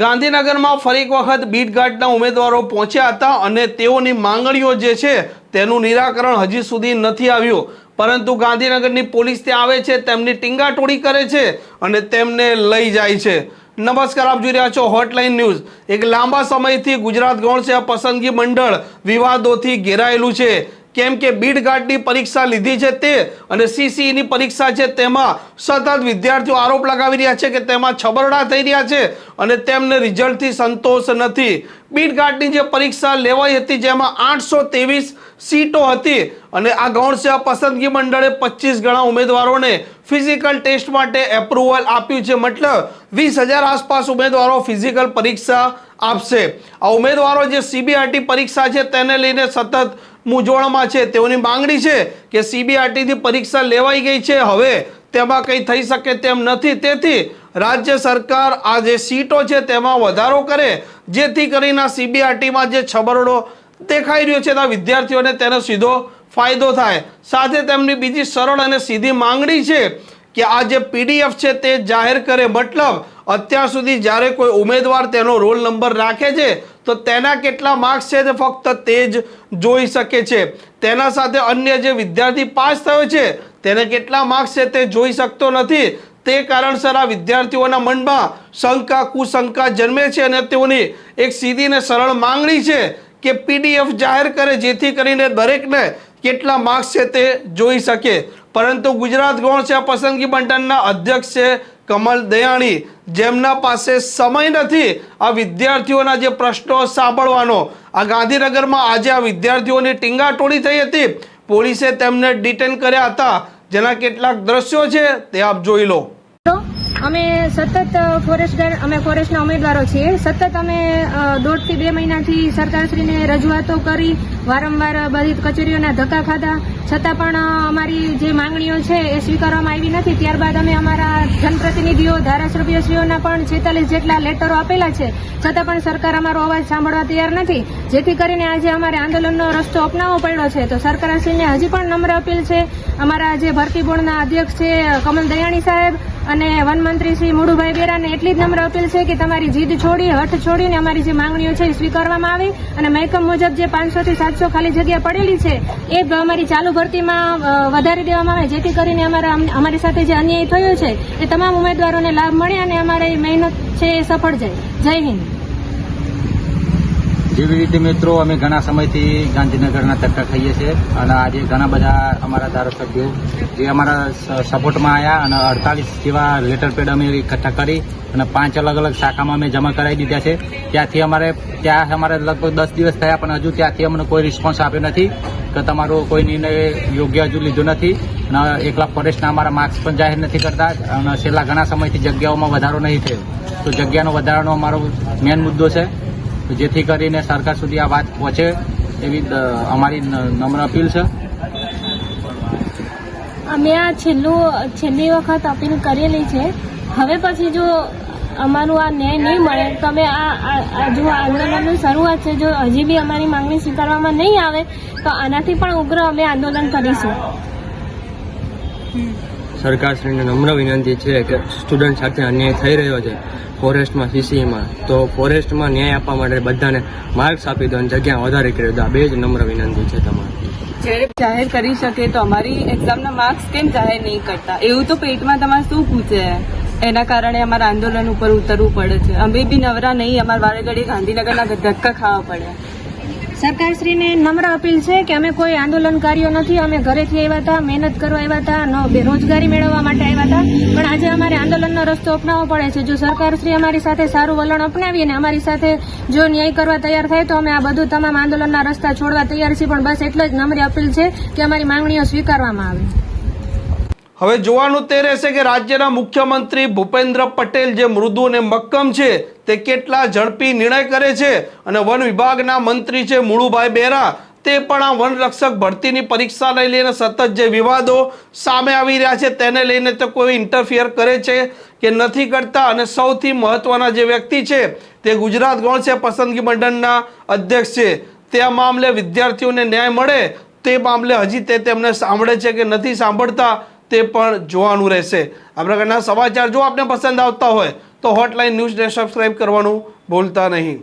ગાંધીનગરમાં ફરી એક વખત બીટગાર્ડના ઉમેદવારો પહોંચ્યા હતા અને તેઓની માંગણીઓ જે છે તેનું નિરાકરણ હજી સુધી નથી આવ્યું. પરંતુ ગાંધીનગરની પોલીસ ત્યાં આવે છે, તેમની ટીંગાટોળી કરે છે અને તેમને લઈ જાય છે. નમસ્કાર, આપ જોઈ રહ્યા છો હોટલાઇન ન્યૂઝ એક લાંબા સમયથી ગુજરાત ગૌણ સેવા પસંદગી મંડળ વિવાદોથી ઘેરાયેલું છે. કેમ કે બીડ પરીક્ષા લીધી છે તે અને સીસીઈની પરીક્ષા છે તેમાં સતત વિદ્યાર્થીઓ આરોપ લગાવી રહ્યા છે કે તેમાં છબરડા થઈ રહ્યા છે અને તેમને રિઝલ્ટથી સંતોષ નથી. બીડ ગાર્ડની જે પરીક્ષા લેવાઈ હતી, જેમાં આઠસો ત્રેવીસ સીટો હતી અને આ ગૌણ પસંદગી મંડળે પચીસ ગણા ઉમેદવારોને ફિઝિકલ ટેસ્ટ માટે એપ્રુવલ આપ્યું છે. મતલબ વીસ હજાર આસપાસ ઉમેદવારો ફિઝિકલ પરીક્ષા આપશે. આ ઉમેદવારો જે સીબીઆરટી પરીક્ષા છે, તેને લઈને સતત મૂંઝવણમાં છે. તેઓની માંગણી છે કે સીબીઆરટીથી પરીક્ષા લેવાઈ ગઈ છે. હવે તેમાં કંઈ થઈ શકે તેમ નથી. તેથી રાજ્ય સરકાર આ જે સીટો છે તેમાં વધારો કરે, જેથી કરીને સીબીઆરટીમાં જે છબરડો દેખાઈ રહ્યો છે તે વિદ્યાર્થીઓને તેનો સીધો ફાયદો થાય. સાથે તેમની બીજી સરળ અને સીધી માંગણી છે કે આ જે પીડીએફ છે તે જાહેર કરે મતલબ, અત્યાર સુધી જ્યારે કોઈ ઉમેદવાર તેનો રોલ નંબર રાખે છે, તો તેના કેટલા માર્ક્સ છે તે ફક્ત તે જ જોઈ શકે છે. તેના સાથે અન્ય જે વિદ્યાર્થી પાસ થયો છે, તેને કેટલા માર્ક્સ છે તે જોઈ શકતો નથી. તે કારણસર આ વિદ્યાર્થીઓના મનમાં શંકા, કુશંકા જન્મે છે અને તેઓની એક સીધી ને સરળ માંગણી છે કે પીડીએફ જાહેર કરે જેથી કરીને દરેકને કેટલા માર્ક્સ છે તે જોઈ શકે. પરંતુ ગુજરાત ગૌણ આ પસંદગી મંડળના અધ્યક્ષ છે કમલ દયાણી. જેમના પાસે સમય નથી આ વિદ્યાર્થીઓના જે પ્રશ્નો સાંભળવાનો. આ ગાંધીનગરમાં આજે આ વિદ્યાર્થીઓની ટીંગાટોળી થઈ હતી. પોલીસે તેમને ડિટેન કર્યા હતા. જેના કેટલાક દ્રશ્યો છે તે આપ જોઈ લો. અમે સતત ફોરેસ્ટ ગાર્ડ અમે ફોરેસ્ટના ઉમેદવારો છીએ. સતત અમે દોઢથી બે મહિનાથી સરકારશ્રીને રજૂઆતો કરી, વારંવાર બધી કચેરીઓના ધક્કા ખાધા. છતાં પણ અમારી જે માંગણીઓ છે એ સ્વીકારવામાં આવી નથી. ત્યારબાદ અમે અમારા જનપ્રતિનિધિઓ ધારાસભ્યશ્રીઓના પણ છેતાલીસ જેટલા લેટરો આપેલા છે. છતાં પણ સરકાર અમારો અવાજ સાંભળવા તૈયાર નથી. જેથી કરીને આજે અમારે આંદોલનનો રસ્તો અપનાવવો પડ્યો છે. તો સરકારશ્રીને હજી પણ નમ્ર અપીલ છે. અમારા જે ભરતી બોર્ડના અધ્યક્ષ છે કમલ દયાણી સાહેબ અને વનમંત્રી શ્રી મુડુભાઈ બેરાને એટલી જ નમ્ર અપીલ છે કે તમારી જીદ છોડી, હઠ છોડીને અમારી જે માંગણીઓ છે એ સ્વીકારવામાં આવે અને મહેકમ મુજબ જે પાંચસોથી સાતસો ખાલી જગ્યા પડેલી છે એ અમારી ચાલુ ભરતીમાં વધારી દેવામાં આવે. જેથી કરીને અમારા અમારી સાથે જે અન્યાય થયો છે એ તમામ ઉમેદવારોને લાભ મળે અને અમારી મહેનત છે એ સફળ જાય. જય હિન્દ. જેવી રીતે મિત્રો, અમે ઘણા સમયથી ગાંધીનગરના ધક્કા ખાઈએ છીએ અને આજે ઘણા બધા અમારા ધારાસભ્યો જે અમારા સપોર્ટમાં આવ્યા અને અડતાલીસ જેવા લેટર પેડ અમે એકઠા કરી અને પાંચ અલગ અલગ શાખામાં અમે જમા કરાવી દીધા છે. ત્યાંથી અમારે, ત્યાં અમારે લગભગ દસ દિવસ થયા પણ હજુ ત્યાંથી અમને કોઈ રિસ્પોન્સ આપ્યો નથી. કે તમારો કોઈ નિર્ણય યોગ્ય હજુ લીધો નથી અને એકલા ફોરેસ્ટના અમારા માર્ક્સ પણ જાહેર નથી કરતા અને છેલ્લા ઘણા સમયથી જગ્યાઓમાં વધારો નહીં થયો. તો જગ્યાનો વધારાનો અમારો મેન મુદ્દો છે. જેથી કરીને સરકાર સુધી આ વાત પહોંચે એવી અમારી નમ્ર અપીલ છે. અમે આ છેલ્લું, છેલ્લી વખત અપીલ કરેલી છે. હવે પછી જો અમારું આ ન્યાય નહીં મળે. તમે આ જો આંદોલનની શરૂઆત છે જો હજી બી અમારી માંગણી સ્વીકારવામાં નહીં આવે તો આનાથી પણ ઉગ્ર અમે આંદોલન કરીશું. સરકારશ્રીને નમ્ર વિનંતી છે કે સ્ટુડન્ટ સાથે અન્યાય થઈ રહ્યો છે ફોરેસ્ટમાં સીસીમાં તો ફોરેસ્ટમાં ન્યાય આપવા માટે બધાને માર્ક્સ આપી દો અને જગ્યા વધારે કરી દો. આ બે જ નમ્ર વિનંતી છે તમારી. જ્યારે જાહેર કરી શકે તો અમારી એક્ઝામના માર્ક્સ કેમ જાહેર નહીં કરતા? એવું તો પેટમાં તમારે શું પૂછે? એના કારણે અમારા આંદોલન ઉપર ઉતરવું પડે છે. અમે બી નવરા નહીં, અમારા વારેઘડી ગાંધીનગરના ધક્કા ખાવા પડે સરકારશ્રીને નમ્ર અપીલ છે કે અમે કોઈ આંદોલનકારીઓ નથી, અમે ઘરેથી આવ્યા હતા, મહેનત કરવા આવ્યા હતા, ન બેરોજગારી મેળવવા માટે આવ્યા હતા. પણ આજે અમારે આંદોલનનો રસ્તો અપનાવવો પડે છે. જો સરકારશ્રી અમારી સાથે સારું વલણ અપનાવી અને અમારી સાથે જો ન્યાય કરવા તૈયાર થાય, તો અમે આ બધું તમામ આંદોલનના રસ્તા છોડવા તૈયાર છીએ. પણ બસ એટલો જ નમ્ર અપીલ છે કે અમારી માંગણીઓ સ્વીકારવામાં આવે. હવે જોવાનું તે રહેશે કે રાજ્યના મુખ્યમંત્રી ભૂપેન્દ્ર પટેલ જે મૃદુ અને મક્કમ છે, તે કેટલા ઝડપી નિર્ણય કરે છે અને વન વિભાગના મંત્રી છે મુળુભાઈ બેરા, તે પણ આ વનરક્ષક ભરતીની પરીક્ષા લઈને સતત જે વિવાદો સામે આવી રહ્યા છે, તેને લઈને તો કોઈ ઇન્ટરફિયર કરે છે કે નથી કરતા? અને સૌથી મહત્વના જે વ્યક્તિ છે, તે ગુજરાત ગૌણ છે, પસંદગી મંડળના અધ્યક્ષ છે. તે આ મામલે વિદ્યાર્થીઓને ન્યાય મળે તે મામલે હજી તે તેમને સાંભળે છે કે નથી સાંભળતા? તે પણ જોવાનું રહેશે. આ પ્રકારના સમાચાર જો આપને પસંદ આવતા હોય, તો હોટલાઇન ન્યૂઝને સબસ્ક્રાઇબ કરવાનું ભૂલતા નહીં.